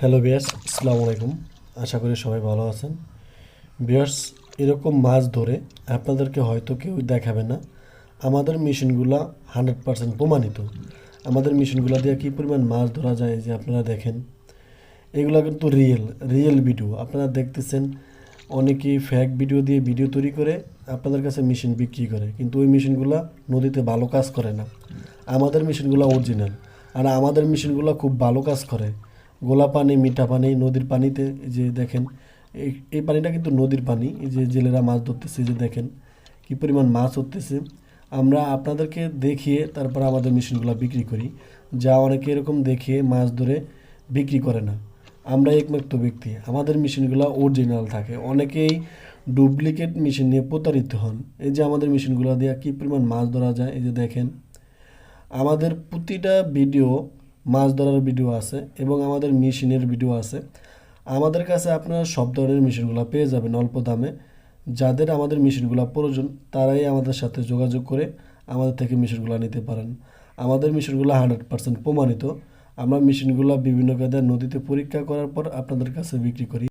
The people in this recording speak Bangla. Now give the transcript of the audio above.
হ্যালো বিয়ার্স আসসালামু আলাইকুম আশা করি সবাই ভালো আছেন। বিয়ার্স এরকম মাছ ধরে আপনাদেরকে হয়তো কেউ দেখাবে না। আমাদের মেশিনগুলো হান্ড্রেড পার্সেন্ট প্রমাণিত। আমাদের মেশিনগুলো দিয়ে কী পরিমাণ মাছ ধরা যায় যে আপনারা দেখেন। এগুলো কিন্তু রিয়েল রিয়েল ভিডিও আপনারা দেখতেছেন অনেকেই ফ্যাক ভিডিও দিয়ে ভিডিও তৈরি করে, আপনাদের কাছে মেশিন বিক্রি করে। কিন্তু ওই মেশিনগুলো নদীতে ভালো কাজ করে না। আমাদের মেশিনগুলো অরিজিনাল আর আমাদের মেশিনগুলো খুব ভালো কাজ করে। গোলা পানি, মিঠা পানি, নদীর পানিতে যে দেখেন, এই পানিটা কিন্তু নদীর পানি যে জেলেরা মাছ ধরতেছে যে দেখেন কী পরিমাণ মাছ হতেছে আমরা আপনাদেরকে দেখিয়ে তারপর আমাদের মেশিনগুলো বিক্রি করি। যা অনেকে এরকম দেখিয়ে মাছ ধরে বিক্রি করে না। আমরা একমাত্র ব্যক্তি। আমাদের মেশিনগুলো অরিজিনাল থাকে। অনেকেই ডুপ্লিকেট মেশিন নিয়ে প্রতারিত হন। এই যে আমাদের মেশিনগুলো দিয়ে কী পরিমাণ মাছ ধরা যায়, এই যে দেখেন। আমাদের প্রতিটা ভিডিও মাছ ধরার ভিডিও আছে এবং আমাদের মেশিনের ভিডিও আছে। আমাদের কাছে আপনারা সব ধরনের মেশিনগুলো পেয়ে যাবেন অল্প দামে। যাদের আমাদের মেশিনগুলো প্রয়োজন, তারাই আমাদের সাথে যোগাযোগ করে আমাদের থেকে মেশিনগুলো নিতে পারেন। আমাদের মেশিনগুলো হান্ড্রেড পার্সেন্ট প্রমাণিত। আমরা মেশিনগুলো বিভিন্ন কায়দায় নদীতে পরীক্ষা করার পর আপনাদের কাছে বিক্রি করি।